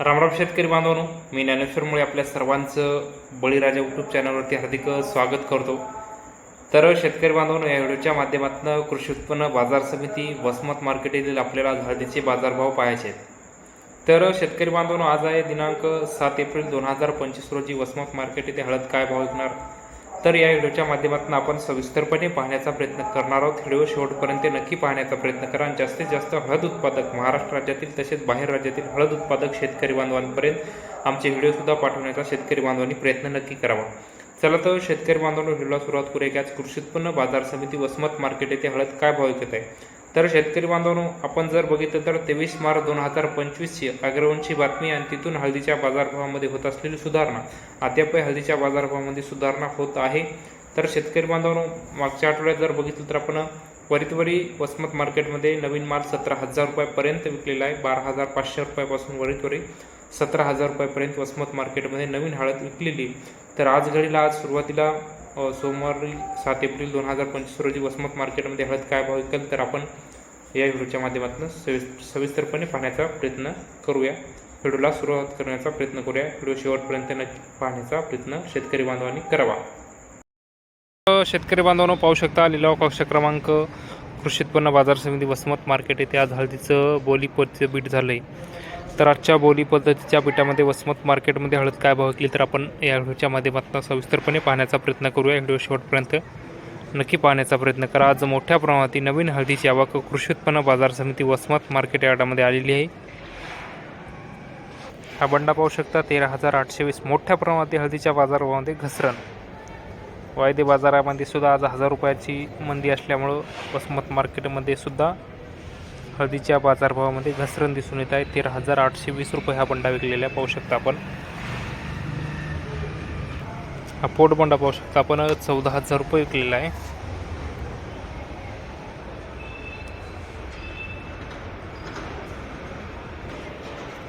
रामराम शेतकरी बांधवांनो मी ज्ञानेश्वरमुळे आपल्या सर्वांचं बळीराजा यूट्यूब चॅनलवरती हार्दिक स्वागत करतो. तर शेतकरी बांधवांनो या व्हिडिओच्या माध्यमातून कृषी उत्पन्न बाजार समिती वसमत मार्केट येथील आपल्याला हळदीचे बाजारभाव पाहायचे आहेत. तर शेतकरी बांधवांनो आज आहे दिनांक सात एप्रिल दोन हजार पंचवीस रोजी वसमत मार्केट येथे हळद काय भाव विकणार? तर या व्हिडिओच्या माध्यमातून आपण सविस्तरपणे पाहण्याचा प्रयत्न करणार आहोत. व्हिडिओ शेवटपर्यंत नक्की पाहण्याचा प्रयत्न करा. आणि जास्तीत जास्त हळद उत्पादक महाराष्ट्र राज्यातील तसेच बाहेर राज्यातील हळद उत्पादक शेतकरी बांधवांपर्यंत आमचे व्हिडिओसुद्धा पाठवण्याचा शेतकरी बांधवांनी प्रयत्न नक्की करावा. चला तर शेतकरी बांधवांना व्हिडिओला सुरुवात करूया. की आज कृषी उत्पन्न बाजार समिती वसमत मार्केट येथे हळद काय भाव विकत आहे? तर शेतकरी बांधवांनो आपण जर बघितलं तर तेवीस मार्च दोन हजार पंचवीसची अग्रवंशी बातमी आणि तिथून हळदीच्या बाजारभावामध्ये होत असलेली सुधारणा. अद्यापही हळदीच्या बाजारभावामध्ये सुधारणा होत आहे. तर शेतकरी बांधवांनो मागच्या आठवड्यात जर बघितलं तर आपण वरीतवरी वसमत मार्केटमध्ये नवीन माल सतरा हजार रुपयापर्यंत विकलेला आहे. बारा हजार पाचशे रुपयापासून वरीतवरी सतरा हजार रुपयापर्यंत वसमत मार्केटमध्ये नवीन हळद विकलेली तर आज घडीला आज सुरुवातीला सोमवारी सात एप्रिल दोन हजार पंचवीस रोजी वसमत मार्केटमध्ये हळद काय भाव विकेल तर आपण या व्हिडिओच्या माध्यमातून सविस सविस्तरपणे पाहण्याचा प्रयत्न करूया. व्हिडिओला सुरुवात करण्याचा प्रयत्न करूया. व्हिडिओ शेवटपर्यंत नक्की पाहण्याचा प्रयत्न शेतकरी बांधवांनी करावा. शेतकरी बांधवांनो पाहू शकता लिलाव कक्ष क्रमांक कृषी उत्पन्न बाजार समिती वसमत मार्केट येथे आज हळदीचं बोली पद्धतीचं बीट झालं आहे तर आजच्या बोली पद्धतीच्या पिठामध्ये वसमत मार्केटमध्ये हळद काय भाव विकली तर आपण या व्हिडिओच्या माध्यमातून सविस्तरपणे पाहण्याचा प्रयत्न करूया. व्हिडिओ शेवटपर्यंत नक्की पाहण्याचा प्रयत्न करा. आज मोठ्या प्रमाणात नवीन हळदीची आवक कृषी उत्पन्न बाजार समिती वसमत मार्केट यार्डामध्ये आलेली आहे. हा बंडा पाहू शकता. तेरा हजार आठशे वीस मोठ्या प्रमाणात हळदीच्या बाजारभावामध्ये घसरण. वायदे बाजारामध्ये सुद्धा आज हजार रुपयाची मंदी असल्यामुळं वसमत मार्केटमध्ये सुद्धा हळदीच्या बाजारभावामध्ये घसरण दिसून येत आहे. तेरा हजार आठशे वीस रुपये हा बंडा विकलेला आहे. पाहू शकता आपण. हा पोट बंडा पाहू शकता आपण. चौदा हजार रुपये विकलेला आहे.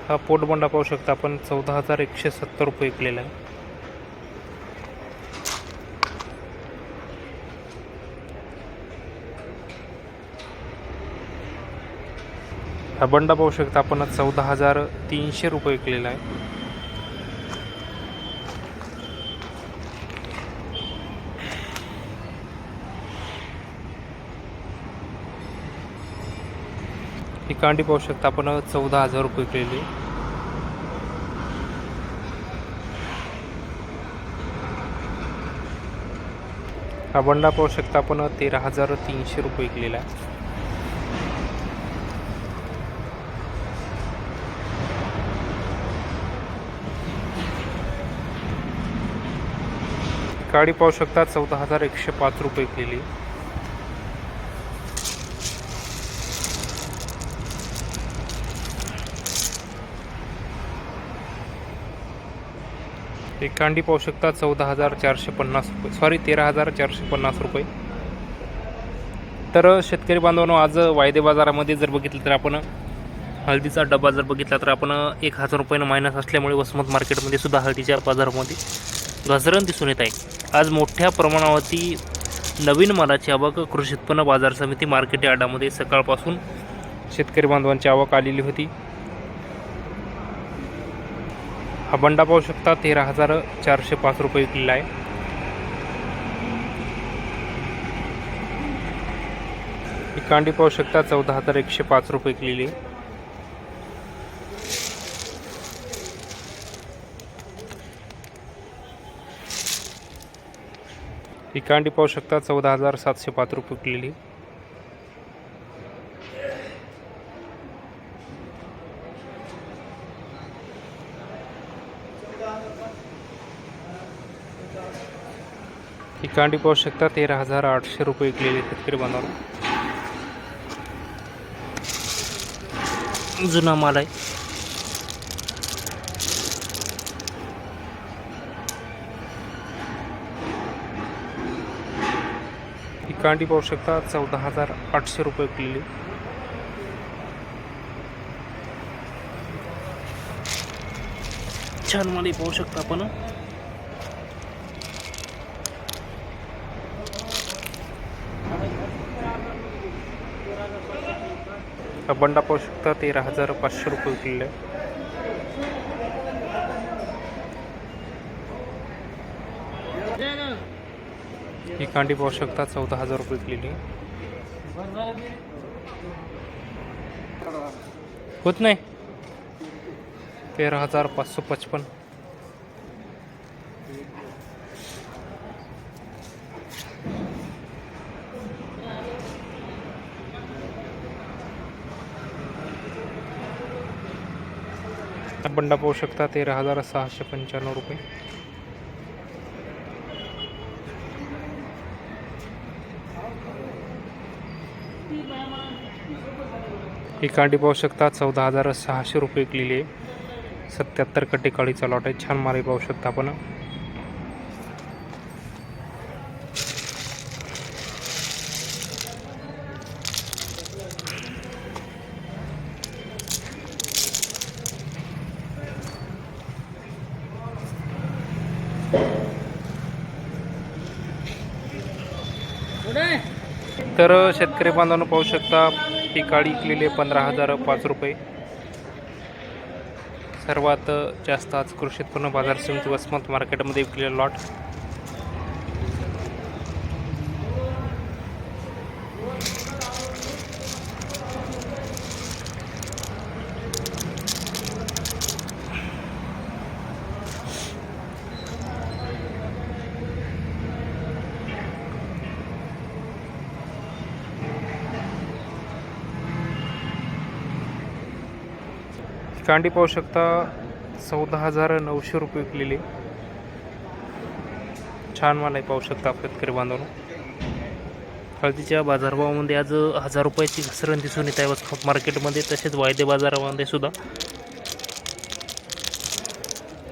हा पोट बंडा पाहू शकता आपण. चौदा हजार एकशे सत्तर रुपये विकलेला आहे. हा बंडा पाहू शकता आपण. चौदा हजार तीनशे रुपये विकलेला आहे. ही कांडी पाहू शकता आपण. चौदा हजार रुपये विकलेली. हा बंडा पाहू शकता आपण. तेरा हजार तीनशे रुपये विकलेला आहे. काळी पाहू शकता चौदा हजार एकशे पाच रुपये केली. एक कांडी पाहू शकता. चौदा हजार चारशे पन्नास रुपये. सॉरी तेरा हजार चारशे पन्नास रुपये. तर शेतकरी बांधवांनो आज वायदे बाजारामध्ये जर बघितलं तर आपण हळदीचा डबा जर बघितला तर आपण एक हजार रुपयानं मायनस असल्यामुळे वसमत मार्केटमध्ये सुद्धा हळदीच्या बाजारामध्ये घसरण दिसून येत आहे. आज मोठ्या प्रमाणावरती नवीन मालाची आवक कृषी उत्पन्न बाजार समिती मार्केट यार्डामध्ये सकाळपासून शेतकरी बांधवांची आवक आलेली होती. हा बंडा पाहू शकता तेरा हजार चारशे पाच रुपये विकलेला आहे. ही कांडी पाहू शकता चौदा हजार एकशे पाच रुपये विकलेली आहे ही कांडी पाहू शकता चौदा हजार सातशे पाच रुपये विकलेली ही कांडी पाहू शकता तेरा हजार आठशे रुपये विकलेली शेतकरी बांधवांना. जुना माल आहे. कांडी पाहू शकता. चौदा हजार आठशे रुपये विकलेली छान माल पाहू शकता आपण. बंडा पाहू शकता. तेरा हजार पाचशे रुपये विकलेला आहे ही कांडी पाहू शकता चौदा हजार रुपये किलो होत नाही. तेरा हजार पाचशे पचपन. बंडा पाहू शकता तेरा हजार सहाशे पंच्याण्णव रुपये. ही कांडी पाहू शकता. चौदा हजार सहाशे रुपये विकलेली आहे. सत्याहत्तर कट्टे काळीचा लॉट आहे. छान मारी पाहू शकता आपण. तर शेतकरी बांधवांनो पाहू शकता ही काळी इकलेली आहे पंधरा हजार पाच रुपये. सर्वात जास्त आज कृषी उत्पन्न बाजार समिती वसमत मार्केटमध्ये विकलेला लॉट कांडी पाहू शकता चौदा हजार नऊशे रुपये विकलेली. छान माल आहे पाहू शकता शेतकरी बांधवांनो. हळदीच्या बाजारभावामध्ये आज हजार रुपयाची घसरण दिसून येत आहे. वस्तू मार्केटमध्ये तसेच वायदे बाजारामध्ये सुद्धा.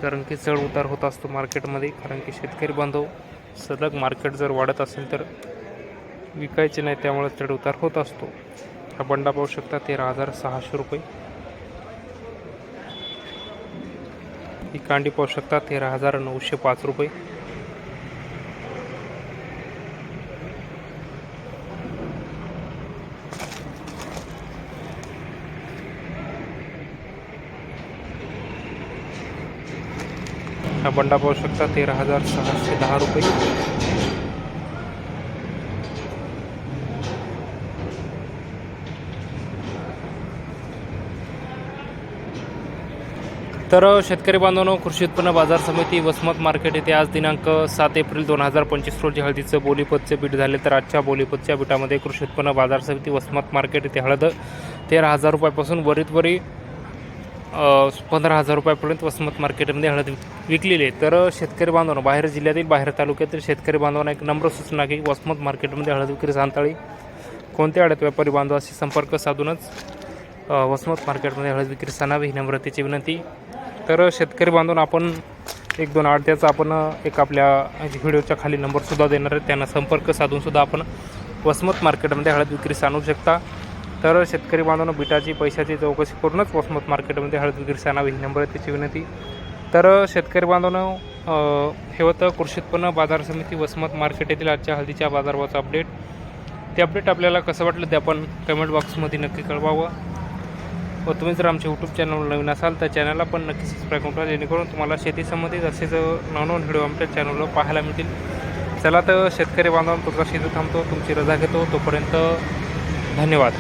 कारण की चढ उतार होत असतो मार्केटमध्ये. कारण की शेतकरी बांधव सलग मार्केट जर वाढत असेल तर विकायचे नाही त्यामुळे चढ उतार होत असतो. हा बंडा पाहू शकता तेरा हजार सहाशे रुपये. ही कांडी पाहू शकता. तेरा हजार नऊशे पाच रुपये. हा बंडा पाहू शकता. तेरा हजार सहाशे दहा रुपये. तर शेतकरी बांधवांनो कृषी उत्पन्न बाजार समिती वसमत मार्केट येथे आज दिनांक सात एप्रिल दोन हजार पंचवीस रोजी हळदीचं बोलीपतचे बीट झाले. तर आजच्या बोलीपतच्या बीटामध्ये कृषी उत्पन्न बाजार समिती वसमत मार्केट येथे हळद तेरा हजार रुपयापासून वरीतवरी पंधरा हजार रुपयापर्यंत वसमत मार्केटमध्ये हळद विकलेली आहे. तर शेतकरी बांधवांनो बाहेर जिल्ह्यातील बाहेर तालुक्यातील शेतकरी बांधवांना एक नम्र सूचना की वसमत मार्केटमध्ये हळद विक्री सांताळी कोणत्या आड्यात व्यापारी बांधवाशी संपर्क साधूनच वसमत मार्केटमध्ये हळद विक्री सांगावी ही नम्रतेची विनंती. तर शेतकरी बांधून आपण एक दोन आडत्याचा आपण एक आपल्या व्हिडिओच्या खाली नंबरसुद्धा देणार आहे त्यांना संपर्क साधूनसुद्धा आपण वसमत मार्केटमध्ये हळद विक्री आणू शकता. तर शेतकरी बांधवांना बिटाची पैशाची चौकशी करूनच वसमत मार्केटमध्ये हळद विक्री आणावी ही त्याची विनंती. तर शेतकरी बांधवांना हे होतं कृषी उत्पन्न बाजार समिती वसमत मार्केट येथील आजच्या हळदीच्या बाजारभावाचं अपडेट. ते अपडेट आपल्याला कसं वाटलं ते आपण कमेंट बॉक्समध्ये नक्की कळवावं. व तुम्ही जर आमच्या यूट्यूब चॅनल नवीन असाल तर चॅनलला पण नक्की सबस्क्राईब करून जेणेकरून तुम्हाला शेतीसंबंधित असेच नवनवीन व्हिडिओ आमच्या चॅनलवर पाहायला मिळतील. चला तर शेतकरी बांधवांनो तुमचा शेती थांबतो तुमची रजा घेतो. तोपर्यंत धन्यवाद.